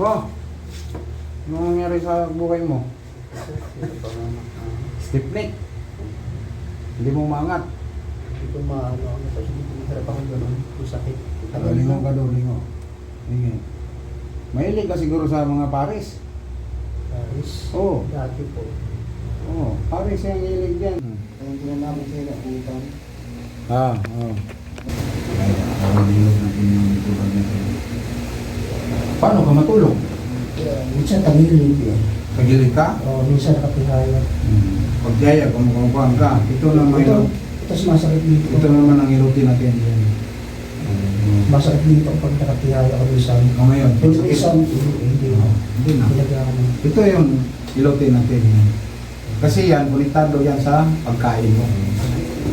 Oh, ano nangyari sa buhay mo? Stiff neck. Hindi mo maangat. Hindi ko maano ano kasi hindi ko mahirap ako ganun. Yung sakit. Lingo ka daw, lingo. Lingo. Mahilig ka siguro sa mga pares. Paris. Oo. Dati po. Oo, pares yung hilig dyan. Kaya hindi na namin kayo nakita. Ah, oo. Ay, ang hilog natin yung tulad natin. Paano ka matulog? Kaya minsan tagilid eh. Sa gilid ka? O minsan nakapihaya. Hmm. Pag gaya, kumukumpang ka. Ito naman, Ito, ito, ito sumasakit dito. ito naman ang irutin natin. Hmm. Sumasakit dito pag nakapihaya ako minsan. O ngayon, Pero minsan, hindi, hindi. Oh, Hindi na. Pinagyan mo. Ito yung ilutin natin. Kasi yan, konektado yan sa pagkain mo.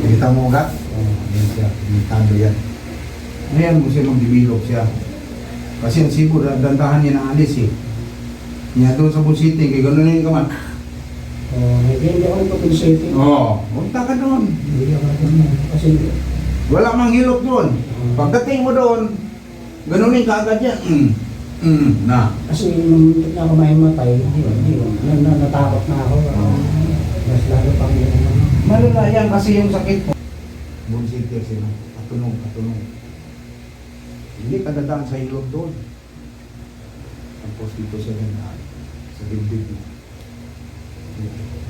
Nakita mo ugat? Oh, yan siya. Konektado yan. Ngayon mo siya mag-develop siya. Kasi ang sibo, dandahan niya ng alis eh. Niya doon sa Bull City, kaya gano'n yung kaman. O, hindi ako nagpapinsating. Oo, oh, punta ka doon. Hindi ako ganun. Kasi, Wala mang hilot doon. Pagdating mo doon, ganunin ka agad yan. Mm. Mm. Na. kasi nung na ako mahimatay, hindi, hindi. Na, na, natakot na ako. Mas lalo pang yun. Malala yan kasi yung sakit. Bull City sila. Katunog, katunog. Hindi ka dadaan sa hilot doon. Tapos dito sa ganda. Sa dibdib mo.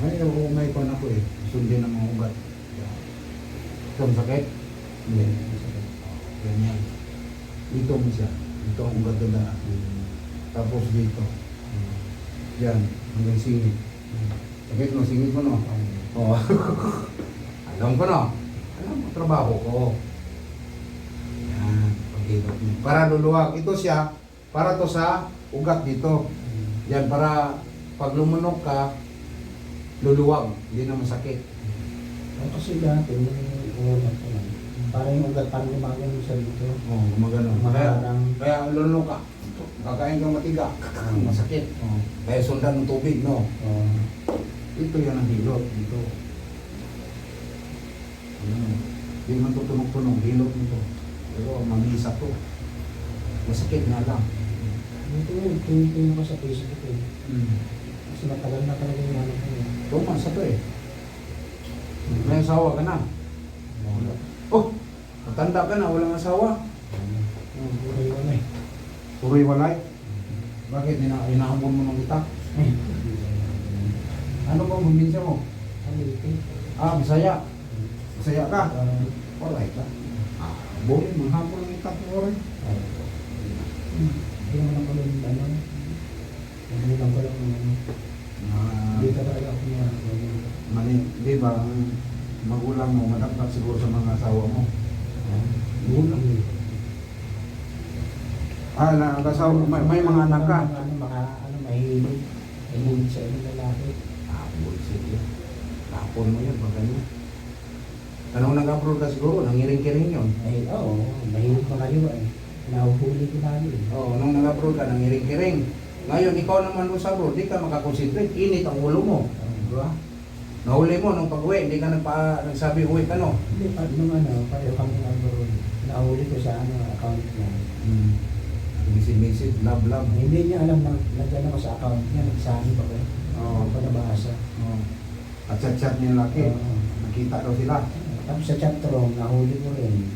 Ay, ako may kon ako eh. Sundin ang mga ugat. Ito ang sakit? Hindi. ang sakit. Ganyan. Dito mo siya. Dito ang ugat na Tapos dito. Yan. Hanggang singit. Sakit mo, singit mo no? Oo. Alam ko no? Alam mo, trabaho ko. Mo. Para luluwag. Ito siya. Para to sa ugat dito. Yan, para pag lumunok ka, luluwag. Hindi na masakit. O, kasi dati, yung una ko lang. Parang yung ugat parang gumagano sa dito. Oo, oh, gumagano. Kaya, kaya lulunok ka. Kakain kang matiga. Masakit. Oh. Kaya sundan ng tubig, no? uh, Ito yan ang hilot. Dito. Ano? Hindi man ito tunog-tunog. Hilot nito. Pero mamisa to. Masakit nga lang. ito yun, tingin ko sa Facebook eh. Mm. Kasi matagal na talaga yung ano ko eh. Tumas to eh. May asawa ka na. Wala. Oh! Matanda ka na, walang asawa. Ang buhay ko na eh. Puroy walay. Bakit? Ina inaambon mo ng? Eh, Ano ba bumbinsa mo? Ito? Ah, Bisaya. Bisaya ka? Walay ka. Ah, buhay, manghapon ng kita, puroy. Hindi naman ako lang ano. Hindi lang ko lang ano. Ah, Hindi ka talaga ako ano. mali, di ba, ang magulang mo, madakdak siguro sa mga asawa mo. Gulang eh. Ah, nakasawa, may, may mga anak ka. Ano, mga ano, mahilig. Mahilig sa ibang lalaki. Ah, bullshit yan. Kapon mo yan, pag ganyan. Anong nag-abroad ka siguro, nangiring-kiring yun. Mahilig, oo. mahilig ko kayo eh. Nahuhuli ko eh. Oo, nung nag-abroad ka, nangiring-kiring. Ngayon, ikaw naman doon sa abroad, di ka makakonsentrate, init ang ulo mo. Di ba? Nahuli mo nung pag-uwi, hindi ka nagpa, nagsabi uwi ka no? Hindi, pa, nung ano, pareho kami nag-roll. Nahuli ko sa ano, account niya. Hmm. Message, love, love. Hindi niya alam na nagdala ko sa account niya, nagsabi pa ko. Oo. Ako pa nabasa. Oo. At chat-chat niya laki. Oo. Nakita daw sila. Tapos sa chat room, nahuli ko rin.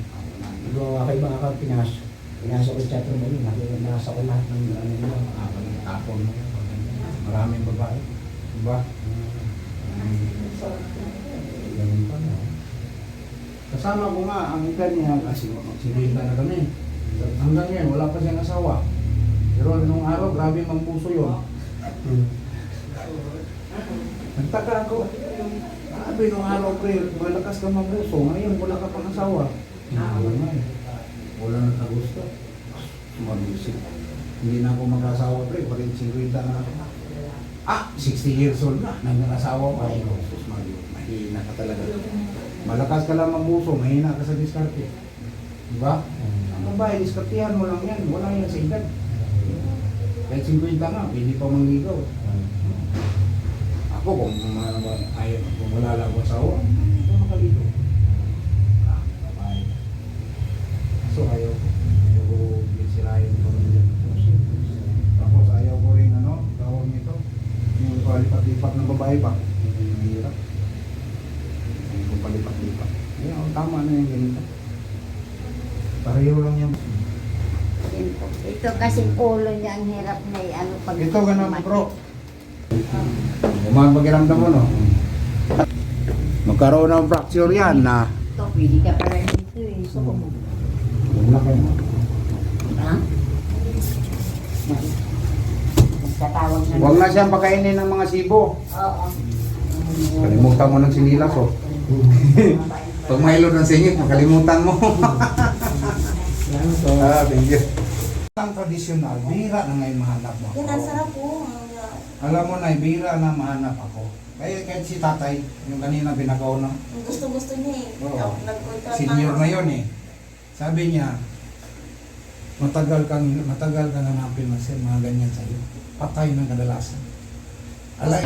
Gumawa kayo mga account, pinasok. Pinasok ko sa chat room yun. Nakita nasa ko lahat ng ano. Ah, tapon mo. Maraming babae. Diba? Ganun pa na. Kasama ko nga ang ikan niya kasi sinundan na kami. Hanggang ngayon, wala pa siyang asawa. Pero nung araw, grabe mang puso yun. Hmm. Nagtaka ako. Grabe nung araw, pre, malakas ka mabuso. Ngayon, wala ka pang asawa. Ah, wala na eh. Wala na ka gusto. Mabusik. Hindi na ako mag-asawa, pre. Parin 50 na ako. Ah, 60 years old na. Nag-asawa pa. Ay, sus, Mario. Mahina ka talaga. Malakas ka lang mabuso. Mahina ka sa diskarte. Diba? Ang babae, diskartehan mo lang yan. Wala yan sa edad. Kahit 50 nga, hindi pa mangligaw. Ako kung mga ayaw, kung wala lang sa uwan, hindi ko So ayaw ko. Ayaw ko sirahin ko rin dyan. Tapos ayaw ko rin ano, tawag nito. Yung palipat-lipat ng babae pa. Hindi hirap. Ayaw ko palipat-lipat. Ayaw, tama na yung ganito. Pareho lang yung ito kasi ulo niya ang hirap na ano pag ito ganun bro Umang pakiramdam mo no? Magkaroon ng fracture yan na Ito, pwede ka pa rin dito eh. So, laki mo. ha? Magtatawag na. Huwag na siyang pakainin ng mga sibo. Oo. Kalimutan mo ng sinilas oh. Pag mahilo ng singit, makalimutan mo. Yan so, ah, thank you. Ang tradisyonal, bihira na ngayon mahanap mo. Yan, ang sarap po. Alam mo na, bihira na mahanap ako. Kaya kahit si tatay, yung kanina pinakauna, Ang gusto-gusto niya eh. Oo. Nag-contract senior na yon eh. Sabi niya, matagal kang matagal kang hanapin ng sir, mga ganyan sa iyo. Patay ng kadalasan. Alay.